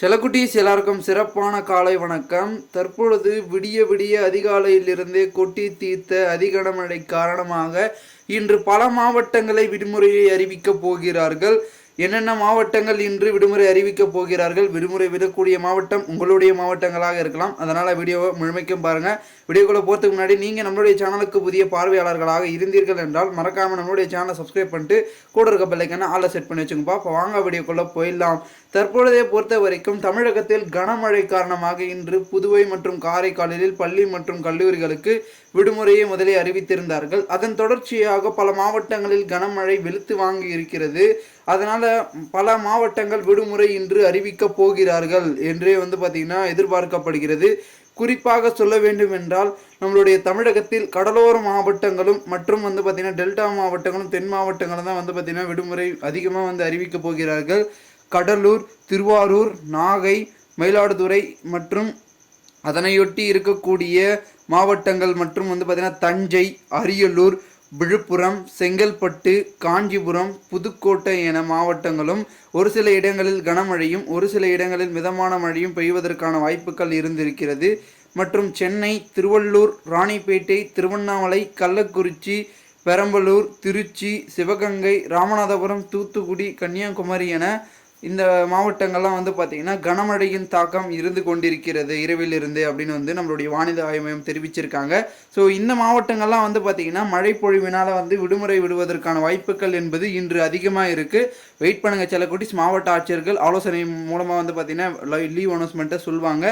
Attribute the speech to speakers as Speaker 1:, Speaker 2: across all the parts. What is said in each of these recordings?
Speaker 1: செலக்குட்டீஸ் எல்லாருக்கும் சிறப்பான காலை வணக்கம். தற்பொழுது விடிய விடிய அதிகாலையிலிருந்தே கொட்டி தீர்த்த அதிகனமழை காரணமாக இன்று பல மாவட்டங்களை விடுமுறையை அறிவிக்கப் போகிறார்கள். என்னென்ன மாவட்டங்கள் இன்று விடுமுறை அறிவிக்கப் போகிறார்கள்? விடுமுறை விடக்கூடிய மாவட்டம் உங்களுடைய மாவட்டங்களாக இருக்கலாம். அதனால் வீடியோவை முழுமைக்கும் பாருங்கள் வீடியோக்குள்ளே போகிறதுக்கு முன்னாடி நீங்கள் நம்மளுடைய சேனலுக்கு புதிய பார்வையாளர்களாக இருந்தீர்கள் என்றால் மறக்காமல் நம்மளுடைய சேனலை சப்ஸ்கிரைப் பண்ணிட்டு கூட இருக்க பிள்ளைக்கான ஆளை செட் பண்ணி வச்சுங்கப்பா இப்போ வாங்க வீடியோக்குள்ளே போயிடலாம். தற்பொழுதைய பொறுத்த வரைக்கும் தமிழகத்தில் கனமழை காரணமாக இன்று புதுவை மற்றும் காரைக்காலில் பள்ளி மற்றும் கல்லூரிகளுக்கு விடுமுறையை முதலே அறிவித்திருந்தார்கள். அதன் தொடர்ச்சியாக பல மாவட்டங்களில் கனமழை வெளுத்து வாங்கி இருக்கிறது. அதனால பல மாவட்டங்கள் விடுமுறை இன்று அறிவிக்கப் போகிறார்கள் என்றே வந்து பார்த்திங்கன்னா எதிர்பார்க்கப்படுகிறது. குறிப்பாக சொல்ல வேண்டும் என்றால் நம்மளுடைய தமிழகத்தில் கடலோர மாவட்டங்களும் மற்றும் வந்து பார்த்திங்கன்னா டெல்டா மாவட்டங்களும் தென் மாவட்டங்களும் தான் வந்து பார்த்திங்கன்னா விடுமுறை அதிகமாக வந்து அறிவிக்கப் போகிறார்கள். கடலூர் திருவாரூர் நாகை மயிலாடுதுறை மற்றும் அதனையொட்டி இருக்கக்கூடிய மாவட்டங்கள் மற்றும் வந்து பார்த்திங்கன்னா தஞ்சை அரியலூர் விழுப்புரம் செங்கல்பட்டு காஞ்சிபுரம் புதுக்கோட்டை என மாவட்டங்களும் ஒரு சில இடங்களில் கனமழையும் ஒரு சில இடங்களில் மிதமான மழையும் பெய்வதற்கான வாய்ப்புகள் இருந்திருக்கிறது. மற்றும் சென்னை திருவள்ளூர் ராணிப்பேட்டை திருவண்ணாமலை கள்ளக்குறிச்சி பெரம்பலூர் திருச்சி சிவகங்கை ராமநாதபுரம் தூத்துக்குடி கன்னியாகுமரி என இந்த மாவட்டங்கள்லாம் வந்து பார்த்திங்கன்னா கனமழையின் தாக்கம் இருந்து கொண்டிருக்கிறது இரவிலிருந்து அப்படின்னு வந்து நம்மளுடைய வானிலை ஆய்வு மையம் தெரிவிச்சிருக்காங்க. ஸோ இந்த மாவட்டங்கள்லாம் வந்து பார்த்திங்கன்னா மழை பொழிவினால் வந்து விடுமுறை விடுவதற்கான வாய்ப்புகள் என்பது இன்று அதிகமாக இருக்குது வெயிட் பண்ணுங்கள் சில குட்டிஸ். மாவட்ட ஆட்சியர்கள் ஆலோசனை மூலமாக வந்து பார்த்திங்கன்னா லீவ் அனௌன்ஸ்மெண்ட்டை சொல்லுவாங்க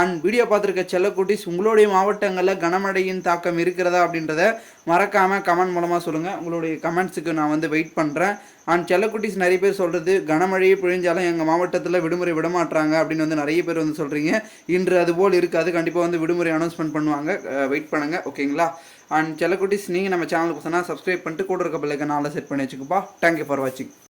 Speaker 1: அண்ட் வீடியோ பார்த்துருக்க செல்லக்குட்டிஸ் உங்களுடைய மாவட்டங்களில் கனமழையின் தாக்கம் இருக்கிறதா அப்படின்றத மறக்காமல் கமெண்ட் மூலமாக சொல்லுங்கள் உங்களுடைய கமெண்ட்ஸுக்கு நான் வந்து வெயிட் பண்ணுறேன் அண்ட் செல்லக்குட்டிஸ் நிறைய பேர் சொல்கிறது கனமழையை பிழிஞ்சாலும் எங்கள் மாவட்டத்தில் விடுமுறை விடமாட்டுறாங்க அப்படின்னு வந்து நிறைய பேர் வந்து சொல்கிறீங்க இன்று அதுபோல் இருக்காது. கண்டிப்பாக வந்து விடுமுறை அனௌன்ஸ்மெண்ட் பண்ணுவாங்க. வெயிட் பண்ணுங்கள் ஓகேங்களா? அண்ட் செல்லக்குட்டிஸ் நீங்கள் நம்ம சேனலுக்கு சொன்னால் சப்ஸ்கிரைப் பண்ணிட்டு கூட இருக்க பிள்ளைக்கு நாளில் செட் பண்ணி வச்சுக்கப்பா. தேங்க்யூ ஃபார் வாட்சிங்